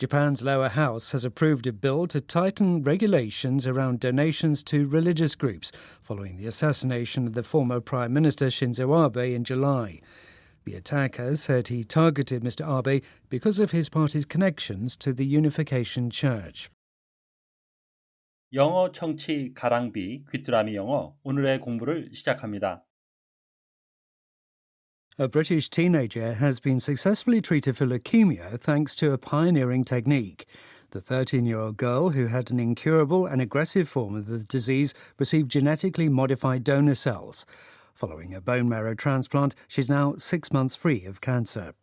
Japan's lower house has approved a bill to tighten regulations around donations to religious groups following the assassination of the former Prime Minister Shinzo Abe in July. The attacker said he targeted Mr. Abe because of his party's connections to the Unification Church. 영어 청취 가랑비 귀뚜라미 영어 오늘의 공부를 시작합니다. A British teenager has been successfully treated for leukemia thanks to a pioneering technique. The 13 year old girl, who had an incurable and aggressive form of the disease, received genetically modified donor cells. Following a bone marrow transplant, she's now six months free of cancer.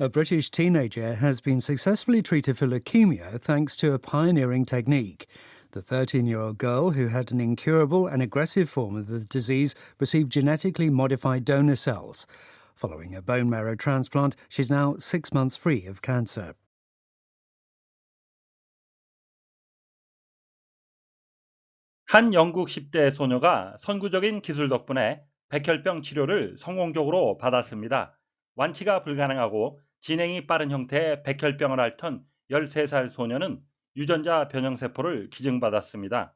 A British teenager has been successfully treated for leukemia thanks to a pioneering technique. The 13 year old girl, who had an incurable and aggressive form of the disease, received genetically modified donor cells. Following a bone marrow transplant, she's now six months free of cancer. 한 영국 10대 소녀가 선구적인 기술 덕분에 백혈병 치료를 성공적으로 받았습니다. 완치가 불가능하고 진행이 빠른 형태의 백혈병을 앓던 13살 소녀는 유전자 변형세포를 기증받았습니다.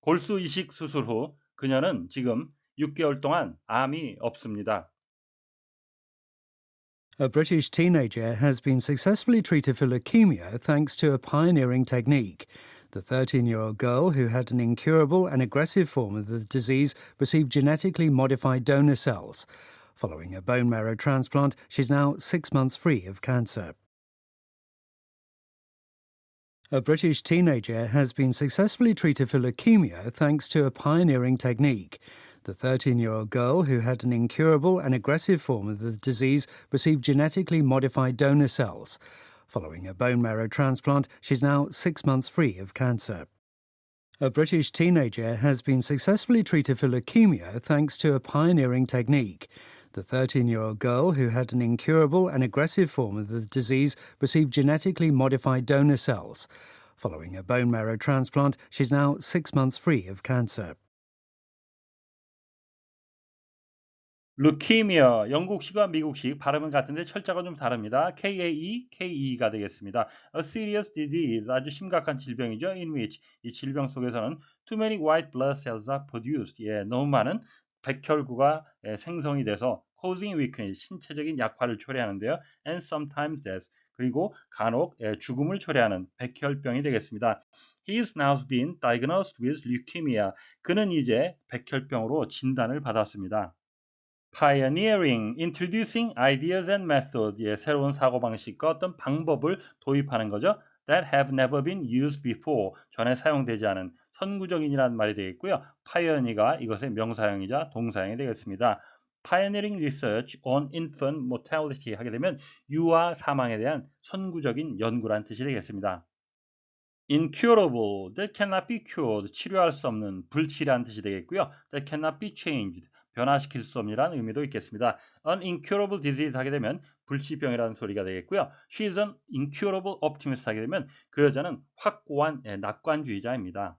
골수 이식 수술 후 그녀는 지금 6개월 동안 암이 없습니다. A British teenager has been successfully treated for leukemia thanks to a pioneering technique. The 13 year old girl, who had an incurable and aggressive form of the disease, received genetically modified donor cells. Following a bone marrow transplant, she's now six months free of cancer. A British teenager has been successfully treated for leukemia thanks to a pioneering technique. The 13 year old girl, who had an incurable and aggressive form of the disease, received genetically modified donor cells. Following a bone marrow transplant, she's now six months free of cancer. A British teenager has been successfully treated for leukemia thanks to a pioneering technique. The 13 year old girl, who had an incurable and aggressive form of the disease, received genetically modified donor cells. Following a bone marrow transplant, she's now six months free of cancer. 루키미어 영국식과 미국식 발음은 같은데 철자가 좀 다릅니다. KAE, KE가 되겠습니다. A serious disease 아주 심각한 질병이죠. In which 이 질병 속에서는 too many white blood cells are produced. 예, 너무 많은 백혈구가 예, 생성이 돼서 causing weakness 신체적인 약화를 초래하는데요. and sometimes death 그리고 간혹 예, 죽음을 초래하는 백혈병이 되겠습니다. He is now been diagnosed with leukemia. 그는 이제 백혈병으로 진단을 받았습니다. pioneering, introducing ideas and methods, 예, 새로운 사고방식과 어떤 방법을 도입하는 거죠. that have never been used before, 전에 사용되지 않은 선구적인이라는 말이 되겠고요. pioneer가 이것의 명사형이자 동사형이 되겠습니다. pioneering research on infant mortality 하게 되면 유아 사망에 대한 선구적인 연구란 뜻이 되겠습니다. incurable, that cannot be cured, 치료할 수 없는 불치라는 뜻이 되겠고요. that cannot be changed, 변화시킬 수 없는 의미도 있겠습니다. An incurable disease 하게 되면 불치병이라는 소리가 되겠고요. She is an incurable optimist 하게 되면 그 여자는 확고한 낙관주의자입니다.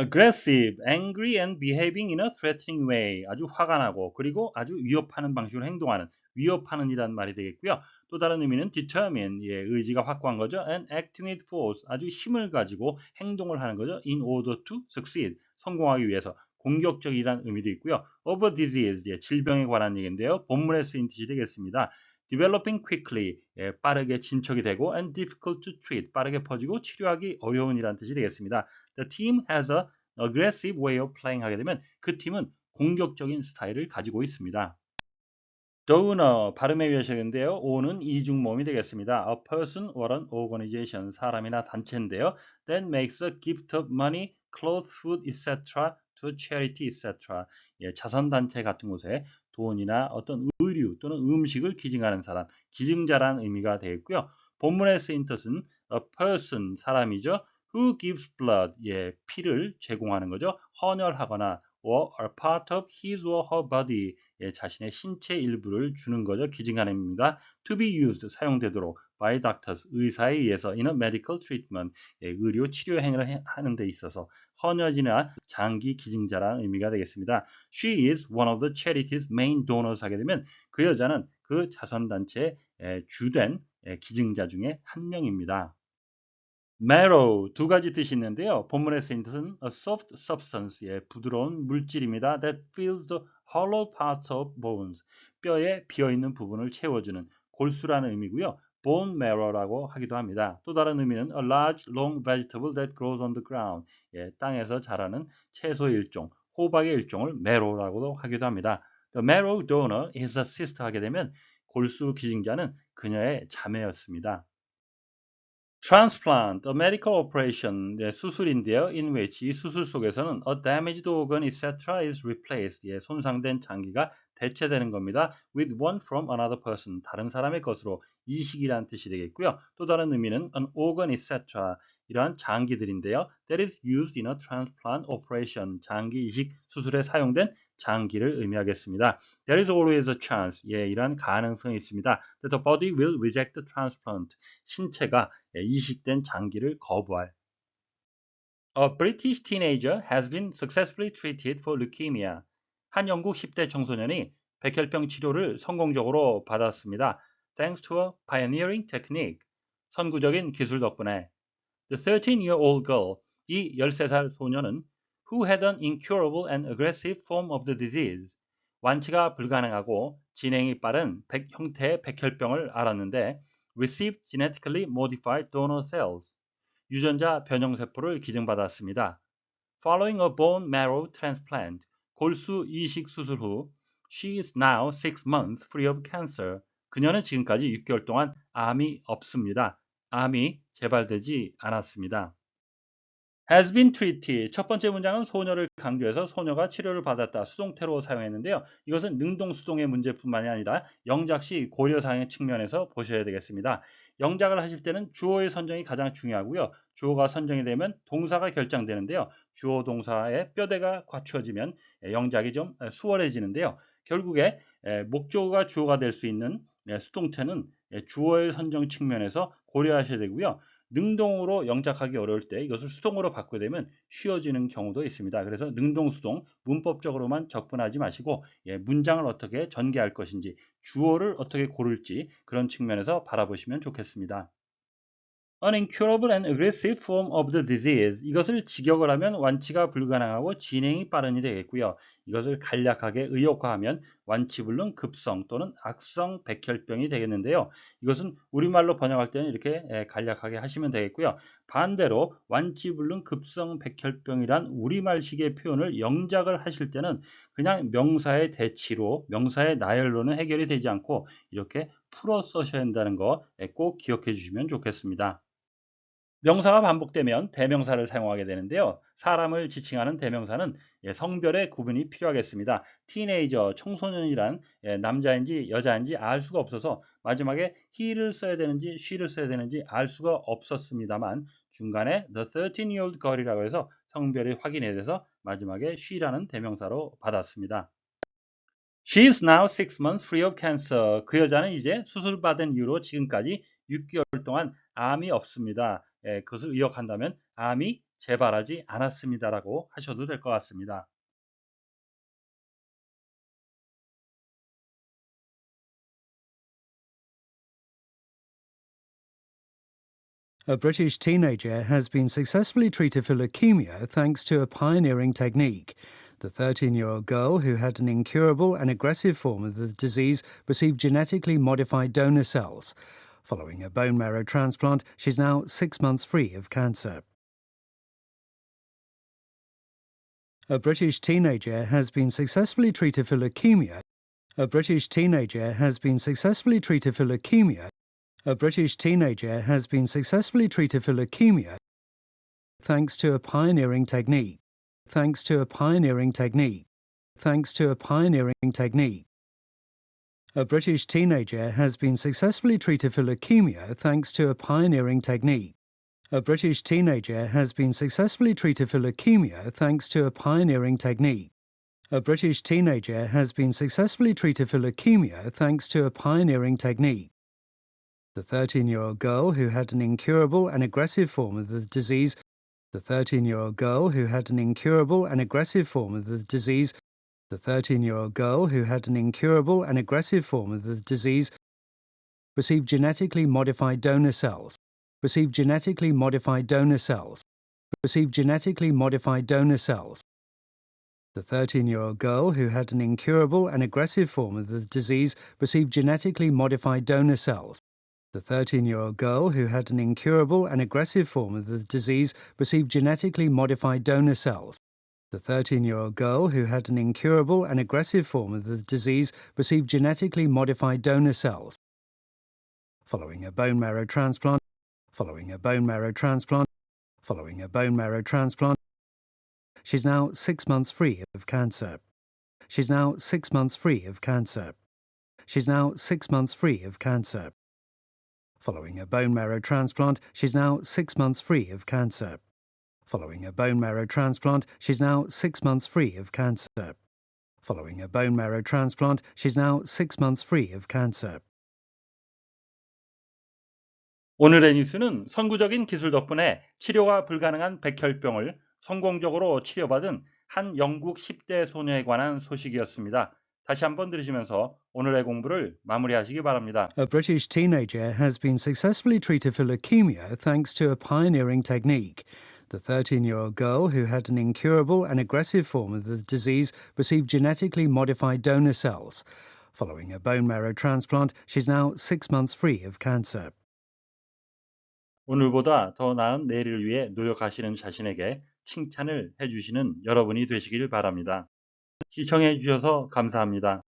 Aggressive, angry and behaving in a threatening way. 아주 화가 나고 그리고 아주 위협하는 방식으로 행동하는 위협하는 이라는 말이 되겠고요. 또 다른 의미는 determine, 예, 의지가 확고한 거죠. and acting with force, 아주 힘을 가지고 행동을 하는 거죠. in order to succeed, 성공하기 위해서. 공격적이라는 의미도 있고요. of a disease, 예, 질병에 관한 얘기인데요. 본문에 쓰인 뜻이 되겠습니다. Developing quickly, 예, 빠르게 진척이 되고 and difficult to treat, 빠르게 퍼지고 치료하기 어려운이라는 뜻이 되겠습니다. The team has a aggressive way of playing 하게 되면 그 팀은 공격적인 스타일을 가지고 있습니다. donor 발음에 의하시는데요. o는 이중모음이 되겠습니다. a person or an organization 사람이나 단체인데요. that makes a gift of money, clothes, food, etc. to charity, etc. 예, 자선단체 같은 곳에 돈이나 어떤 의류 또는 음식을 기증하는 사람, 기증자라는 의미가 되겠고요. 본문에 쓰인 뜻은 a person, 사람이죠. who gives blood, 예, 피를 제공하는 거죠. 헌혈하거나 or a part of his or her body, 예, 자신의 신체 일부를 주는 거죠. 기증하는 의미입니다. to be used, 사용되도록 by doctors, 의사에 의해서 in a medical treatment, 예, 의료 치료 행위를 하는 데 있어서 헌혈이나 장기 기증자라는 의미가 되겠습니다. She is one of the charity's main donors 하게 되면 그 여자는 그 자선단체의 예, 주된 예, 기증자 중에 한 명입니다. marrow 두 가지 뜻이 있는데요. 본문에 쓰인 뜻은 a soft substance, 예, 부드러운 물질입니다. that fills the hollow parts of bones, 뼈의 비어있는 부분을 채워주는 골수라는 의미고요. Bone marrow라고 하기도 합니다. 또 다른 의미는 a large, long vegetable that grows on the ground, 예, 땅에서 자라는 채소의 일종, 호박의 일종을 marrow라고도 하기도 합니다. The marrow donor is a sister 하게 되면 골수 기증자는 그녀의 자매였습니다. Transplant, a medical operation, 예, 수술인데요. In which 이 수술 속에서는 a damaged organ, etc. is replaced. 예, 손상된 장기가 대체되는 겁니다. With one from another person, 다른 사람의 것으로 이식이라는 뜻이 되겠고요. 또 다른 의미는 an organ, etc. 이러한 장기들인데요. That is used in a transplant operation. 장기 이식 수술에 사용된 장기를 의미하겠습니다. There is always a chance. 예, 이러한 가능성이 있습니다. That the body will reject the transplant. 신체가 예, 이식된 장기를 거부할. A British teenager has been successfully treated for leukemia. 한 영국 10대 청소년이 백혈병 치료를 성공적으로 받았습니다. Thanks to a pioneering technique. 선구적인 기술 덕분에. The 13-year-old girl, 이 13살 소녀는 who had an incurable and aggressive form of the disease. 완치가 불가능하고 진행이 빠른 백, 형태의 백혈병을 앓았는데 received genetically modified donor cells. 유전자 변형 세포를 기증받았습니다. Following a bone marrow transplant, 골수 이식 수술 후 she is now six months free of cancer. 그녀는 지금까지 6개월 동안 암이 없습니다. 암이 재발되지 않았습니다. has been treated. 첫 번째 문장은 소녀를 강조해서 소녀가 치료를 받았다. 수동태로 사용했는데요. 이것은 능동수동의 문제뿐만이 아니라 영작 시 고려상의 측면에서 보셔야 되겠습니다. 영작을 하실 때는 주어의 선정이 가장 중요하고요. 주어가 선정이 되면 동사가 결정되는데요. 주어 동사의 뼈대가 갖추어지면 영작이 좀 수월해지는데요. 결국에 목적어가 주어가 될 수 있는 수동태는 주어의 선정 측면에서 고려하셔야 되고요. 능동으로 영작하기 어려울 때 이것을 수동으로 바꾸게 되면 쉬워지는 경우도 있습니다. 그래서 능동 수동 문법적으로만 접근하지 마시고 예, 문장을 어떻게 전개할 것인지 주어를 어떻게 고를지 그런 측면에서 바라보시면 좋겠습니다. An incurable and aggressive form of the disease. 이것을 직역을 하면 완치가 불가능하고 진행이 빠른이 되겠고요. 이것을 간략하게 의역화하면 완치불능 급성 또는 악성 백혈병이 되겠는데요. 이것은 우리말로 번역할 때는 이렇게 간략하게 하시면 되겠고요. 반대로 완치불능 급성 백혈병이란 우리말식의 표현을 영작을 하실 때는 그냥 명사의 대치로 명사의 나열로는 해결이 되지 않고 이렇게 풀어 써셔야 한다는 거 꼭 기억해 주시면 좋겠습니다. 명사가 반복되면 대명사를 사용하게 되는데요. 사람을 지칭하는 대명사는 예, 성별의 구분이 필요하겠습니다. 티네이저, 청소년이란 예, 남자인지 여자인지 알 수가 없어서 마지막에 he를 써야 되는지 she를 써야 되는지 알 수가 없었습니다만 중간에 the 13-year-old girl이라고 해서 성별이 확인이 돼서 마지막에 she라는 대명사로 받았습니다. She is now six months free of cancer. 그 여자는 이제 수술받은 이후로 지금까지 6개월 동안 암이 없습니다. 예, 그것을 의역한다면 암이 재발하지 않았습니다라고 하셔도 될 것 같습니다. A British teenager has been successfully treated for leukemia thanks to a pioneering technique. The 13 year old girl, who had an incurable and aggressive form of the disease, received genetically modified donor cells. Following a bone marrow transplant, she's now six months free of cancer. A British teenager has been successfully treated for leukemia. A British teenager has been successfully treated for leukemia. A British teenager has been successfully treated for leukemia thanks to a pioneering technique. Thanks to a pioneering technique. Thanks to a pioneering technique. A British teenager has been successfully treated for leukemia thanks to a pioneering technique. A British teenager has been successfully treated for leukemia thanks to a pioneering technique. A British teenager has been successfully treated for leukemia thanks to a pioneering technique. The 13 year old girl who had an incurable and aggressive form of the disease. The 13 year old girl who had an incurable and aggressive form of the disease. The 13 year old girl who had an incurable and aggressive form of the disease received genetically modified donor cells, received genetically modified donor cells, received genetically modified donor cells. The 13 year old girl who had an incurable and aggressive form of the disease received genetically modified donor cells. The 13 year old girl who had an incurable and aggressive form of the disease received genetically modified donor cells. The 13 year old girl who had an incurable and aggressive form of the disease received genetically modified donor cells. Following a bone marrow transplant, following a bone marrow transplant, following a bone marrow transplant, she's now six months free of cancer. She's now six months free of cancer. She's now six months free of cancer. Following a bone marrow transplant, she's now six months free of cancer. Following a bone marrow transplant, she's now six months free of cancer. Following a bone marrow transplant, she's now six months free of cancer. 오늘의 뉴스는 선구적인 기술 덕분에 치료가 불가능한 백혈병을 성공적으로 치료받은 한 영국 10대 소녀에 관한 소식이었습니다. 다시 한번 들으시면서 오늘의 공부를 마무리하시기 바랍니다. A British teenager has been successfully treated for leukemia thanks to a pioneering technique. The 13 year old girl who had an incurable and aggressive form of the disease received genetically modified donor cells. Following a bone marrow transplant, she's now six months free of cancer. 오늘보다 더 나은 내일을 위해 노력하시는 자신에게 칭찬을 해주시는 여러분이 되시길 바랍니다. 시청해 주셔서 감사합니다.